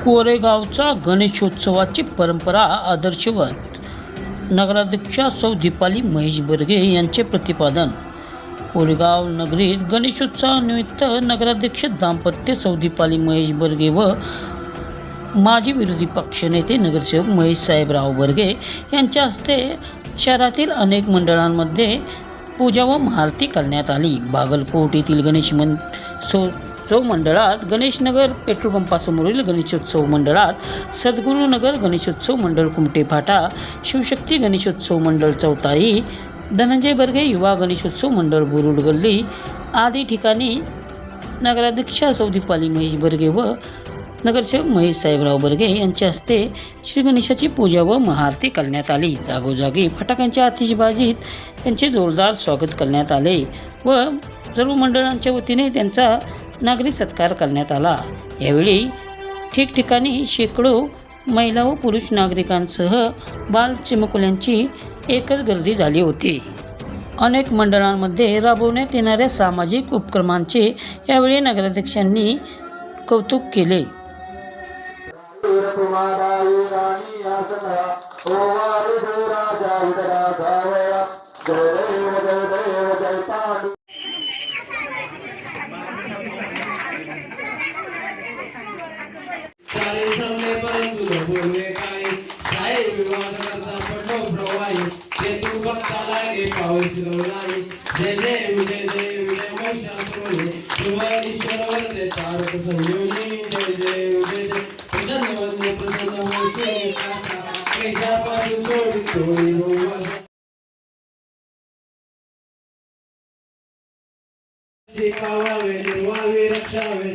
कोरेगावचा गणेशोत्सवाची परंपरा आदर्शवत. नगराध्यक्षा सौ दीपाली महेश बर्गे यांचे प्रतिपादन. कोरेगाव नगरीत गणेशोत्सवानिमित्त नगराध्यक्ष दाम्पत्य सौ दीपाली महेश बर्गे व माजी विरोधी पक्षनेते नगरसेवक महेश साहेबराव बर्गे यांच्या हस्ते शहरातील अनेक मंडळांमध्ये पूजा व महाआरती करण्यात आली. बागलकोट येथील गणेश मन सो मंडळात गणेशनगर पेट्रोल पंपासमोरील गणेशोत्सव मंडळात सद्गुरुनगर गणेशोत्सव मंडळ कुमटे फाटा शिवशक्ती गणेशोत्सव मंडळ चौताई धनंजय बर्गे युवा गणेशोत्सव मंडळ बुरुड गल्ली आदी ठिकाणी नगराध्यक्षा सौदीपाली महेश बर्गे व नगरसेवक महेश साहेबराव बर्गे यांच्या हस्ते श्री गणेशाची पूजा व महाआरती करण्यात आली. जागोजागी फटाक्यांच्या आतिषबाजीत त्यांचे जोरदार स्वागत करण्यात आले व सर्व मंडळांच्या वतीने त्यांचा नागरी सत्कार करण्यात आला. यावेळी ठिकठिकाणी शेकडो महिला व पुरुष नागरिकांसह बाल चिमुकल्यांची एकच गर्दी झाली होती. अनेक मंडळांमध्ये राबवण्यात येणाऱ्या सामाजिक उपक्रमांचे यावेळी नगराध्यक्षांनी कौतुक केले. चाले परंतु बोलले काय साहेब विवाद करता पडलो प्रवाही ते तू बघता लागे पाऊस नाही जय जय विजय जय विजय महिषासुरे शिवाईश्वर ते तारक संयोजी जय जय विजय जय प्रसन्न वंदे प्रसन्न होते कैसा कैशापासून सोडी सोडी गोवा शिकावावे निर्वावे रक्षावे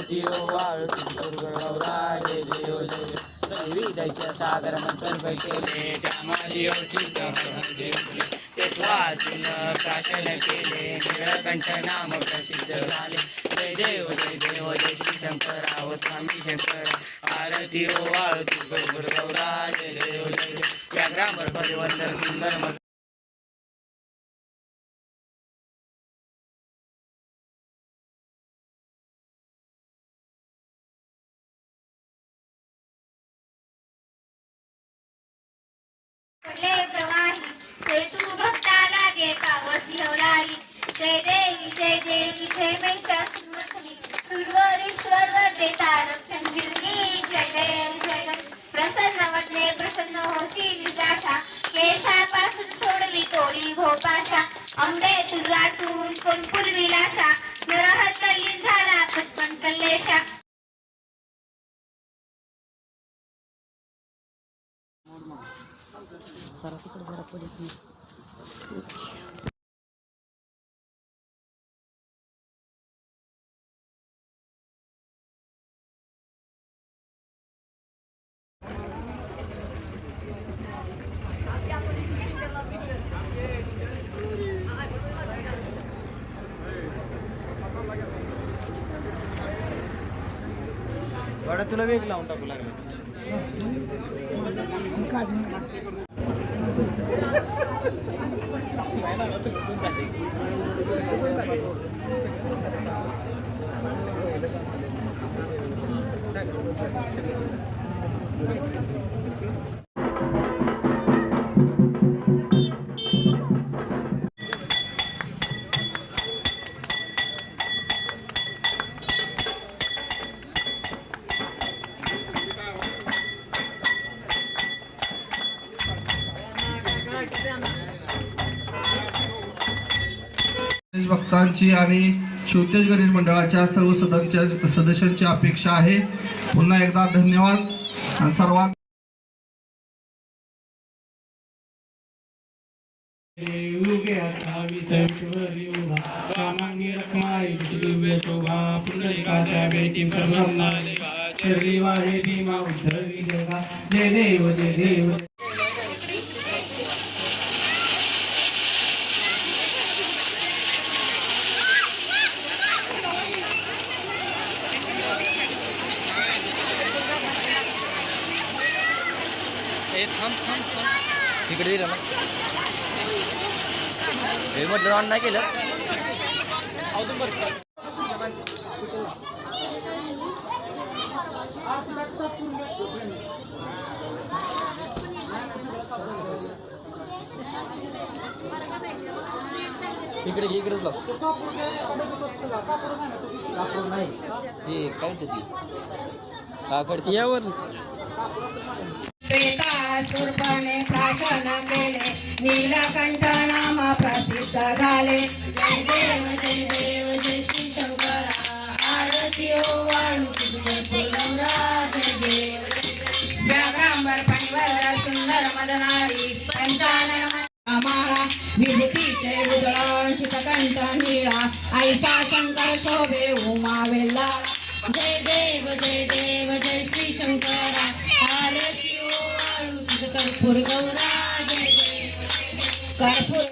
आरती ओ वाळू गौरा जय देव जय हो. देव दैवी दैत्य सागर मंथन केले त्या माझी ते वाचून प्राशन केले निळकंठ नाम प्रसिद्ध झाले जय देव जय देव जय श्री शंकर आहो स्वामी शंकर आरती ओ आरती गौर गौरा जय देव जय देव परिवर्तन सुंदर जय देवी जय देवी जय महिषासुरमर्दिनी सुरवरीश्वर वरदे तारक संजीवनी. जय देव जय देव प्रसन्न वदने प्रसन्न होशी विजाशा केशापासून सोडली तोडी भोपाशा अंबे तुझाटून कोण पूर्विलाशा नरहत कल्ली झाला पटपण कल्लेशा वाडा तुला वेग लावून टाकू लागला. भक्तांची आणि शिवतेज गणेश मंडळाच्या सर्व सदस्य सदस्यांची अपेक्षा आहे. पुन्हा एकदा धन्यवाद. आणि जय देव जय देव. जय देव जय देव तिकडे दिलं ना हे म्हटलं ऑन नाही केलं. इकडे इकडेच लाव. कापूर नाही हे काय म्हणते ती? काकडची. यावरच. प्रेतासुरपणे प्राशन केले. नीलकंठ नाम प्रसिद्ध झाले. जय देव जय देव जय श्री शंकरा. आरती ओ जय देव व्याघ्रांबर सुंदर मदनारी. पंचानन माळा विभूतीचे उदळ शितकंठ निळा. ऐसा शंकर शोभे उमा वेल्ला. जय देव जय देव जय श्री शंकरा. आरती कर्पूर गौरा जय कर्पूर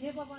घे बाबा